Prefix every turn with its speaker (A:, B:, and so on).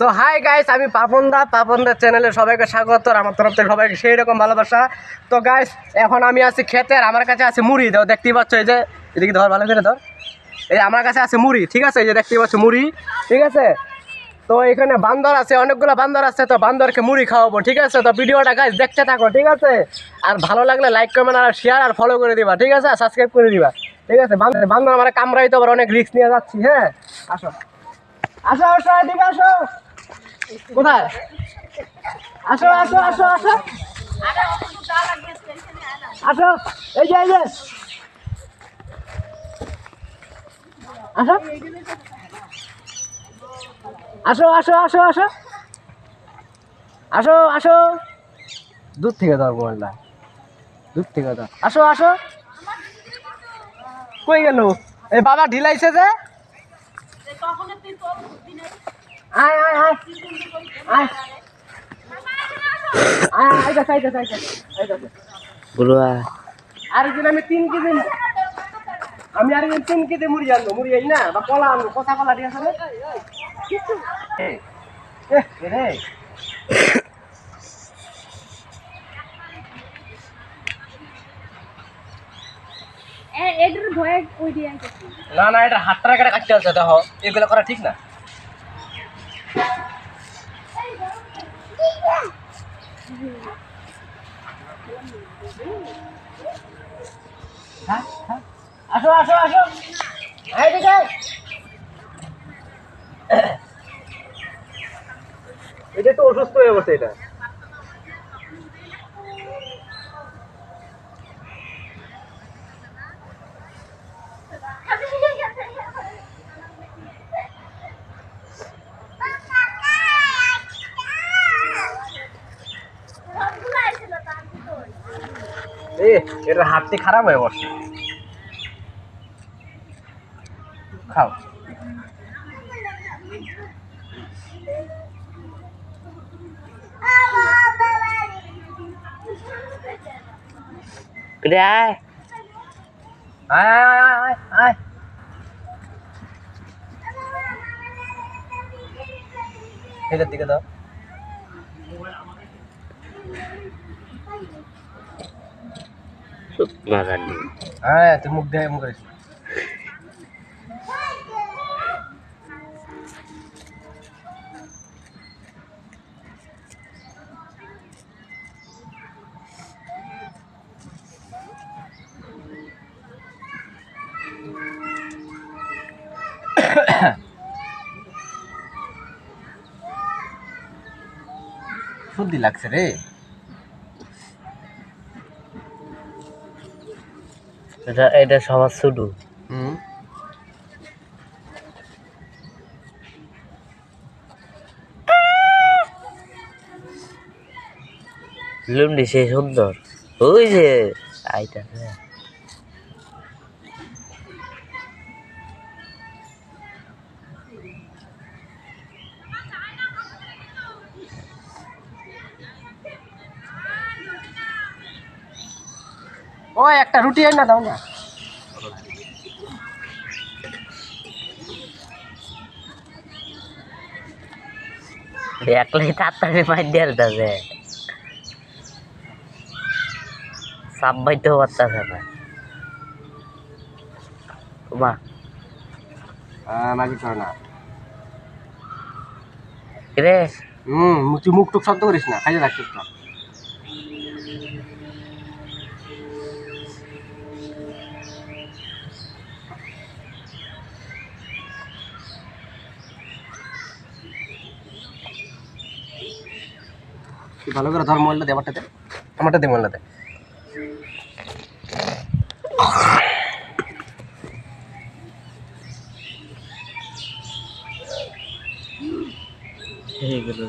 A: তো hi guys আমি পাপন দা পাপন দা চ্যানেলে সবাইকে স্বাগত আর আমার তরফ থেকে সবাইকে সেই রকম ভালোবাসা। তো গাইস এখন আমি আছি খেতে আর আমার কাছে আছে মুড়ি। দাও দেখতেই পাচ্ছ এই যে, এদিকে ধর, ভালো করে ধর। এই আমার কাছে আছে মুড়ি, ঠিক আছে? এই যে, দেখতেই পাচ্ছ মুড়ি, ঠিক আছে? তো এখানে বান্দর আছে, অনেকগুলো বান্দর আছে, তো বান্দরকে মুড়ি খাওয়াবো, ঠিক আছে? তো ভিডিওটা গাইস দেখতে থাকো, ঠিক আছে? আর ভালো লাগলে লাইক কমেন্ট আর শেয়ার আর ফলো করে দিবা, ঠিক আছে? আর সাবস্ক্রাইব করে দিবা, ঠিক আছে? বান্দর বান্দর আমার কামড়াই তো অনেক রিস্ক নিয়ে যাচ্ছি হ্যাঁ? আসো। আসো আসো এদিকে আসো। কোথায়? আসো আসো আসো আসো। আসো, এই যে এই যে। আসো। আসো আসো আসো আসো। আসো আসো। দূর থেকে ধর মোবাইলটা দূর থেকে ধর। আসো আসো। কই গেল? এই বাবা ঢিলাইছে যে। আয় আয় আয়। আয়। আরেকদিন আমি তিন কেজি আমি আরেকদিন তিন কেজি মুড়ি আনব মুড়ি না বা কলা আনব কথা কলা দিয়ে আসলে না না এটা হাতটা কেটে কাটতে হচ্ছে দেখো এগুলো করা ঠিক না। হ্যাঁ, হ্যাঁ। আসো আসো আসো। এইদিকে এটা তো অসুস্থ হয়ে বসে এটা। এটা হাতটি খারাপ হয়ে বসে খাও।
B: রে আয়
A: আয় আয় আয় আয় আয় এটার দিকে দাও
B: মারানি
A: হ্যাঁ তুই মুখ দিয়ে এমন সর্দি লাগছে রে।
B: এটা এটা সবার শুরু
A: হুম।
B: লুন্ডি সে সুন্দর। ওই যে আইটা
A: ও একটা রুটি না দাও না।
B: একলাই তাড়াতাড়ি মার দিয়ে যাবে সাপ বাইতেও পারতেছে না। মা
A: না
B: রে
A: হুম তুই মুখ টুক শব্দ করিস না খাইয়ে রাখিস না ভালো করে ধর মোবাইলটা দে আমারটাতে আমারটা দে মোবাইলটাতে
B: হয়ে গেল।